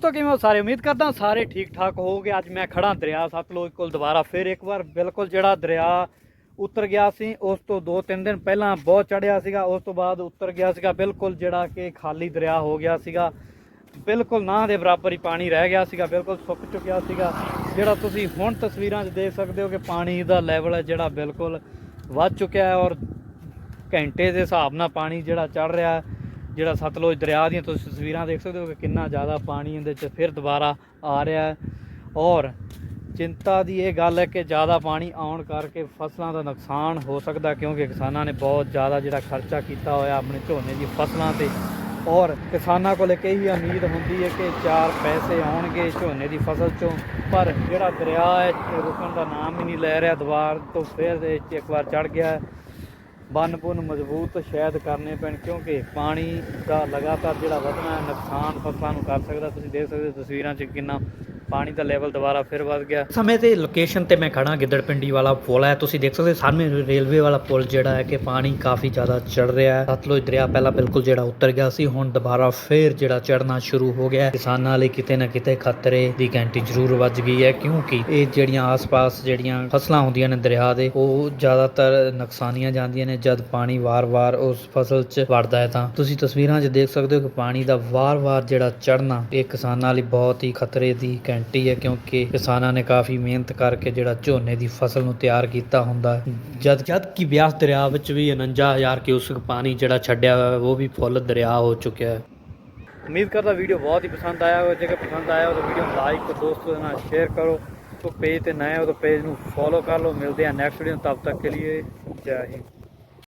ਤੋ ਕਿਵੇਂ ਹੋ? ਸਾਰੇ ਉਮੀਦ ਕਰਦਾ ਸਾਰੇ ਠੀਕ ਠਾਕ ਹੋਵੋਗੇ। ਅੱਜ ਮੈਂ ਖੜਾ ਦਰਿਆ ਸਤਲੁਜ ਕੋਲ ਦੁਬਾਰਾ ਫਿਰ ਇੱਕ ਵਾਰ। ਬਿਲਕੁਲ ਜਿਹੜਾ ਦਰਿਆ ਉਤਰ ਗਿਆ ਸੀ, ਉਸ ਤੋਂ 2-3 ਦਿਨ ਪਹਿਲਾਂ ਬਹੁਤ ਚੜਿਆ ਸੀਗਾ, ਉਸ ਤੋਂ ਬਾਅਦ ਉਤਰ ਗਿਆ ਸੀਗਾ। ਬਿਲਕੁਲ ਜਿਹੜਾ ਕਿ ਖਾਲੀ ਦਰਿਆ ਹੋ ਗਿਆ ਸੀਗਾ। ਬਿਲਕੁਲ ਨਾ ਦੇ ਬਰਾਬਰ ਹੀ ਪਾਣੀ ਰਹਿ ਗਿਆ ਸੀਗਾ, ਬਿਲਕੁਲ ਸੁੱਕ ਚੁੱਕਿਆ ਸੀਗਾ। ਜਿਹੜਾ ਤੁਸੀਂ ਹੁਣ ਤਸਵੀਰਾਂ 'ਚ ਦੇਖ ਸਕਦੇ ਹੋ ਕਿ ਪਾਣੀ ਦਾ ਲੈਵਲ ਹੈ ਜਿਹੜਾ ਬਿਲਕੁਲ ਵੱਧ ਚੁੱਕਿਆ ਹੈ ਔਰ ਘੰਟੇ ਦੇ ਹਿਸਾਬ ਨਾਲ ਪਾਣੀ ਜਿਹੜਾ ਚੜ ਰਿਹਾ ਹੈ। ਜਿਹੜਾ ਸਤਲੁਜ ਦਰਿਆ ਦੀਆਂ ਤੁਸੀਂ ਤਸਵੀਰਾਂ ਦੇਖ ਸਕਦੇ ਹੋ ਕਿ ਕਿੰਨਾ ਜ਼ਿਆਦਾ ਪਾਣੀ ਇਹਦੇ 'ਚ ਫਿਰ ਦੁਬਾਰਾ ਆ ਰਿਹਾ ਹੈ। ਔਰ ਚਿੰਤਾ ਦੀ ਇਹ ਗੱਲ ਹੈ ਕਿ ਜ਼ਿਆਦਾ ਪਾਣੀ ਆਉਣ ਕਰਕੇ ਫਸਲਾਂ ਦਾ ਨੁਕਸਾਨ ਹੋ ਸਕਦਾ ਕਿਉਂਕਿ ਕਿਸਾਨਾਂ ਨੇ ਬਹੁਤ ਜ਼ਿਆਦਾ ਜਿਹੜਾ ਖਰਚਾ ਕੀਤਾ ਹੋਇਆ ਆਪਣੇ ਝੋਨੇ ਦੀ ਫਸਲਾਂ ਤੇ। ਔਰ ਕਿਸਾਨਾਂ ਕੋਲ ਇੱਕ ਇਹੀ ਉਮੀਦ ਹੁੰਦੀ ਹੈ ਕਿ ਚਾਰ ਪੈਸੇ ਆਉਣਗੇ ਝੋਨੇ ਦੀ ਫਸਲ ਚੋਂ। ਪਰ ਜਿਹੜਾ ਦਰਿਆ ਹੈ, ਇਹ ਰੁਕਣ ਦਾ ਨਾਮ ਹੀ ਨਹੀਂ ਲੈ ਰਿਹਾ। ਦੁਬਾਰ ਤੋਂ ਫਿਰ ਦੇ ਵਿੱਚ ਇੱਕ ਵਾਰ ਚੜ ਗਿਆ ਹੈ ਬੰਨ ਬੁੰਨ ਮਜ਼ਬੂਤ ਸ਼ਾਇਦ ਕਰਨੇ ਪੈਣ, ਕਿਉਂਕਿ ਪਾਣੀ ਦਾ ਲਗਾਤਾਰ ਜਿਹੜਾ ਵਧਣਾ ਨੁਕਸਾਨ ਫਸਲਾਂ ਨੂੰ ਕਰ ਸਕਦਾ। ਤੁਸੀਂ ਦੇਖ ਸਕਦੇ ਹੋ ਤਸਵੀਰਾਂ 'ਚ ਕਿੰਨਾ ਪਾਣੀ ਦਾ ਲੈਵਲ ਦੁਬਾਰਾ ਫਿਰ ਵੱਧ ਗਿਆ। ਸਮੇਂ ਤੇ ਲੋਕੇਸ਼ਨ ਤੇ ਮੈਂ ਖੜਾ ਗਿੱਦੜ ਪਿੰਡੀ ਵਾਲਾ ਪੁਲ ਹੈ। ਤੁਸੀਂ ਦੇਖ ਸਕਦੇ ਹੋ, ਸਾਹਮਣੇ ਰੇਲਵੇ ਵਾਲਾ ਪੁਲ ਜਿਹੜਾ ਹੈ ਕਿ ਪਾਣੀ ਕਾਫੀ ਜ਼ਿਆਦਾ ਚੜ ਰਿਹਾ ਹੈ। ਸਤਲੁਜ ਦਰਿਆ ਪਹਿਲਾਂ ਬਿਲਕੁਲ ਜਿਹੜਾ ਉਤਰ ਗਿਆ ਸੀ, ਹੁਣ ਦੁਬਾਰਾ ਫੇਰ ਜਿਹੜਾ ਚੜਨਾ ਸ਼ੁਰੂ ਹੋ ਗਿਆ ਕਿਸਾਨਾਂ ਲਈ ਕਿਤੇ ਨਾ ਕਿਤੇ ਖਤਰੇ ਦੀ ਘੰਟੀ ਜ਼ਰੂਰ ਵੱਜ ਗਈ ਹੈ, ਕਿਉਂਕਿ ਇਹ ਜਿਹੜੀਆਂ ਆਸ-ਪਾਸ ਜਿਹੜੀਆਂ ਫਸਲਾਂ ਹੁੰਦੀਆਂ ਨੇ ਦਰਿਆ ਦੇ, ਉਹ ਜ਼ਿਆਦਾਤਰ ਨੁਕਸਾਨੀਆਂ ਜਾਂਦੀਆਂ ਨੇ। ਜਦ ਪਾਣੀ ਵਾਰ-ਵਾਰ ਉਸ ਫਸਲ 'ਚ ਵੜਦਾ ਹੈ ਤਾਂ ਤੁਸੀਂ ਤਸਵੀਰਾਂ 'ਚ ਦੇਖ ਸਕਦੇ ਹੋ ਕਿ ਪਾਣੀ ਦਾ ਵਾਰ-ਵਾਰ ਜਿਹੜਾ ਚੜਨਾ ਇਹ ਕਿਸਾਨਾਂ ਲਈ ਬਹੁਤ ਹੀ ਖਤਰੇ ਦੀ ਗਾਰੰਟੀ ਹੈ ਕਿਉਂਕਿ ਕਿਸਾਨਾਂ ਨੇ ਕਾਫੀ ਮਿਹਨਤ ਕਰਕੇ ਜਿਹੜਾ ਝੋਨੇ ਦੀ ਫਸਲ ਨੂੰ ਤਿਆਰ ਕੀਤਾ ਹੁੰਦਾ ਹੈ। ਜਦ ਜਦ ਕਿ ਬਿਆਸ ਦਰਿਆ ਵਿੱਚ ਵੀ 49000 ਕਿਊਸਕ ਪਾਣੀ ਜਿਹੜਾ ਛੱਡਿਆ ਹੋਇਆ ਹੈ, ਉਹ ਵੀ ਫੁੱਲ ਦਰਿਆ ਹੋ ਚੁੱਕਿਆ ਹੈ। ਉਮੀਦ ਕਰਦਾ ਵੀਡੀਓ ਬਹੁਤ ਹੀ ਪਸੰਦ ਆਇਆ ਹੋਵੇ। ਜੇਕਰ ਪਸੰਦ ਆਇਆ ਹੋ ਵੀਡੀਓ ਨੂੰ ਲਾਈਕ ਕਰੋ ਦੋਸਤੋ ਦੇ ਨਾਲ ਸ਼ੇਅਰ ਕਰੋ। ਤੋਂ ਪੇਜ ਤੇ ਨਏ ਹੋ ਤਾਂ ਪੇਜ ਨੂੰ ਫੋਲੋ ਕਰ ਲਓ। ਮਿਲਦੇ ਆ ਨੈਕਸਟ ਵੀਡੀਓ ਤਦ ਤੱਕ ਕੇ ਲਈ ਜੈ ਹਿੰਦ।